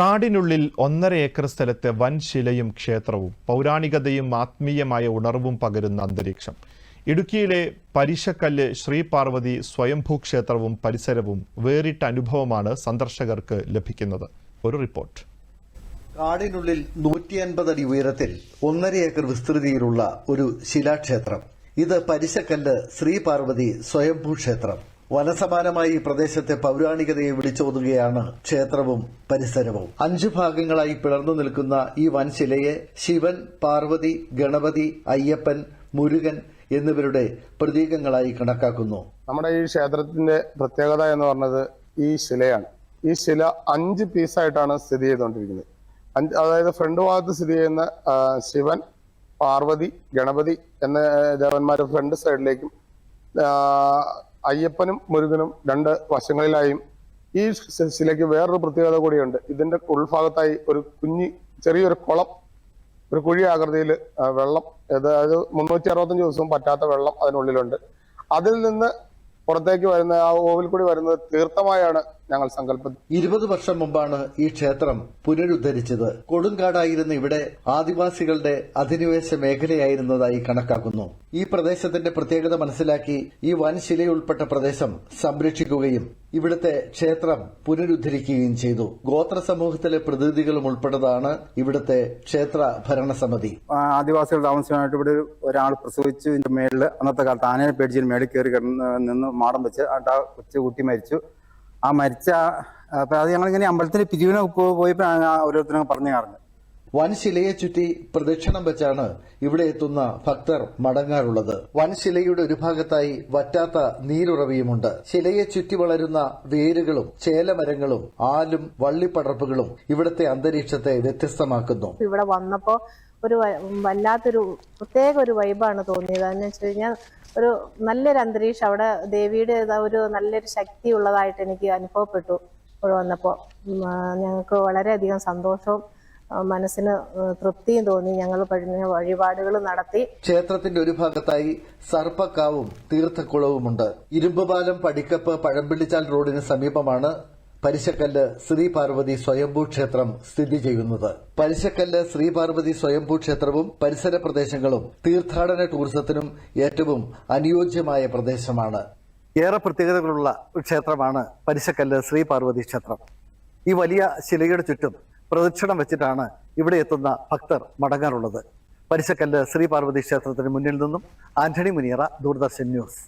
കാടിനുള്ളിൽ ഒന്നര ഏക്കർ സ്ഥലത്തെ വൻ ശിലയും ക്ഷേത്രവും പൗരാണികതയും ആത്മീയമായ ഉണർവും പകരുന്ന അന്തരീക്ഷം. ഇടുക്കിയിലെ പരിശക്കല്ല് ശ്രീ പാർവതി സ്വയംഭൂ ക്ഷേത്രവും പരിസരവും വേറിട്ട അനുഭവമാണ് സന്ദർശകർക്ക് ലഭിക്കുന്നത്. ഒരു റിപ്പോർട്ട്. കാടിനുള്ളിൽ നൂറ്റി അൻപത് അടി ഉയരത്തിൽ ഒന്നര ഏക്കർ വിസ്തൃതിയിലുള്ള ഒരു ശിലാക്ഷേത്രം. ഇത് പരിശക്കല്ല് ശ്രീ പാർവതി സ്വയംഭൂ ക്ഷേത്രം. വനസമാനമായി ഈ പ്രദേശത്തെ പൗരാണികതയെ വിളിച്ചോതുകയാണ് ക്ഷേത്രവും പരിസരവും. അഞ്ചു ഭാഗങ്ങളായി പിളർന്നു നിൽക്കുന്ന ഈ വൻശിലയെ ശിവൻ പാർവതി ഗണപതി അയ്യപ്പൻ മുരുകൻ എന്നിവരുടെ പ്രതീകങ്ങളായി കണക്കാക്കുന്നു. നമ്മുടെ ഈ ക്ഷേത്രത്തിന്റെ പ്രത്യേകത എന്ന് പറഞ്ഞത് ഈ ശിലയാണ്. ഈ ശില അഞ്ച് പീസായിട്ടാണ് സ്ഥിതി ചെയ്തുകൊണ്ടിരിക്കുന്നത്. അഞ്ച് അതായത് ഫ്രണ്ട് ഭാഗത്ത് സ്ഥിതി ചെയ്യുന്ന ശിവൻ പാർവതി ഗണപതി എന്ന ദേവന്മാരുടെ ഫ്രണ്ട് സൈഡിലേക്കും അയ്യപ്പനും മുരുകനും രണ്ട് വശങ്ങളിലായും ഈ ശിലയ്ക്ക് വേറൊരു പ്രത്യേകത കൂടിയുണ്ട്. ഇതിന്റെ ഉൾഭാഗത്തായി ഒരു കുഞ്ഞി ചെറിയൊരു കുളം ഒരു കുഴി ആകൃതിയിൽ വെള്ളം അതായത് മുന്നൂറ്റി അറുപത്തഞ്ച് ദിവസവും പറ്റാത്ത വെള്ളം അതിനുള്ളിലുണ്ട്. അതിൽ നിന്ന് പുറത്തേക്ക് വരുന്ന ആ ഓവിൽ കൂടി വരുന്നത് തീർത്ഥമായാണ് ഞങ്ങൾ സങ്കല്പം. ഇരുപത് വർഷം മുമ്പാണ് ഈ ക്ഷേത്രം പുനരുദ്ധരിച്ചത്. കൊടുങ്കാടായിരുന്ന ഇവിടെ ആദിവാസികളുടെ അധിനിവേശ മേഖലയായിരുന്നതായി കണക്കാക്കുന്നു. ഈ പ്രദേശത്തിന്റെ പ്രത്യേകത മനസ്സിലാക്കി ഈ വൻശിലയുൾപ്പെട്ട പ്രദേശം സംരക്ഷിക്കുകയും ഇവിടുത്തെ ക്ഷേത്രം പുനരുദ്ധരിക്കുകയും ചെയ്തു. ഗോത്ര സമൂഹത്തിലെ പ്രതിനിധികളും ഉൾപ്പെട്ടതാണ് ഇവിടുത്തെ ക്ഷേത്ര ഭരണസമിതി. ആദിവാസികൾ താമസിക്കാനായിട്ട് ഇവിടെ ഒരാൾ പ്രസവിച്ചു. മേളിൽ അന്നത്തെ കാലത്ത് ആനയെ പേടിച്ച് മേളിൽ കയറി നിന്ന് മാടം വെച്ച് ആ കൊച്ചു കുട്ടി മരിച്ചു. ആ മരിച്ച അപ്പൊ അത് ഞങ്ങളിങ്ങനെ അമ്പലത്തിന് പിരിവിനെ പോയപ്പോ ഓരോരുത്തരും പറഞ്ഞു കാണുന്നത്. വൻശിലയെ ചുറ്റി പ്രദക്ഷിണം വെച്ചാണ് ഇവിടെ എത്തുന്ന ഭക്തർ മടങ്ങാറുള്ളത്. വൻശിലയുടെ ഒരു ഭാഗത്തായി വറ്റാത്ത നീരുറവിയുമുണ്ട്. ശിലയെ ചുറ്റി വളരുന്ന വേരുകളും ചേലമരങ്ങളും ആലും വള്ളിപ്പടർപ്പുകളും ഇവിടത്തെ അന്തരീക്ഷത്തെ വ്യത്യസ്തമാക്കുന്നു. ഇവിടെ വന്നപ്പോ ഒരു വല്ലാത്തൊരു പ്രത്യേക ഒരു വൈബാണ് തോന്നിയത്. എന്ന് വെച്ച് കഴിഞ്ഞാൽ ഒരു നല്ലൊരു അന്തരീക്ഷം അവിടെ ദേവിയുടെ ഒരു നല്ലൊരു ശക്തി ഉള്ളതായിട്ട് എനിക്ക് അനുഭവപ്പെട്ടു. ഇവിടെ വന്നപ്പോൾ ഞങ്ങൾക്ക് വളരെയധികം സന്തോഷവും മനസ്സിന് തൃപ്തിയും തോന്നി. ഞങ്ങൾ കഴിഞ്ഞ വഴിപാടുകൾ നടത്തി. ക്ഷേത്രത്തിന്റെ ഒരു ഭാഗത്തായി സർപ്പക്കാവും തീർത്ഥക്കുളവുമുണ്ട്. ഇരുമ്പുപാലം പടിക്കപ്പ് പഴമ്പിള്ളിച്ചാൽ റോഡിന് സമീപമാണ് പരിശക്കല്ല് ശ്രീ പാർവതി സ്വയംഭൂ ക്ഷേത്രം സ്ഥിതി ചെയ്യുന്നത്. പരിശക്കല്ല് ശ്രീ പാർവതി സ്വയംഭൂ ക്ഷേത്രവും പരിസര പ്രദേശങ്ങളും തീർത്ഥാടന ടൂറിസത്തിനും ഏറ്റവും അനുയോജ്യമായ പ്രദേശമാണ്. ഏറെ പ്രത്യേകതകളുള്ള ക്ഷേത്രമാണ് പരിശക്കല്ല് ശ്രീ പാർവതി ക്ഷേത്രം. ഈ വലിയ ശിലയുടെ ചുറ്റും പ്രദക്ഷിണം വെച്ചിട്ടാണ് ഇവിടെ എത്തുന്ന ഭക്തർ മടങ്ങാറുള്ളത്. പരിശക്കല്ല് ശ്രീ പാർവതി ക്ഷേത്രത്തിന് മുന്നിൽ നിന്നും ആന്റണി മുനിയറ ദൂരദർശൻ ന്യൂസ്.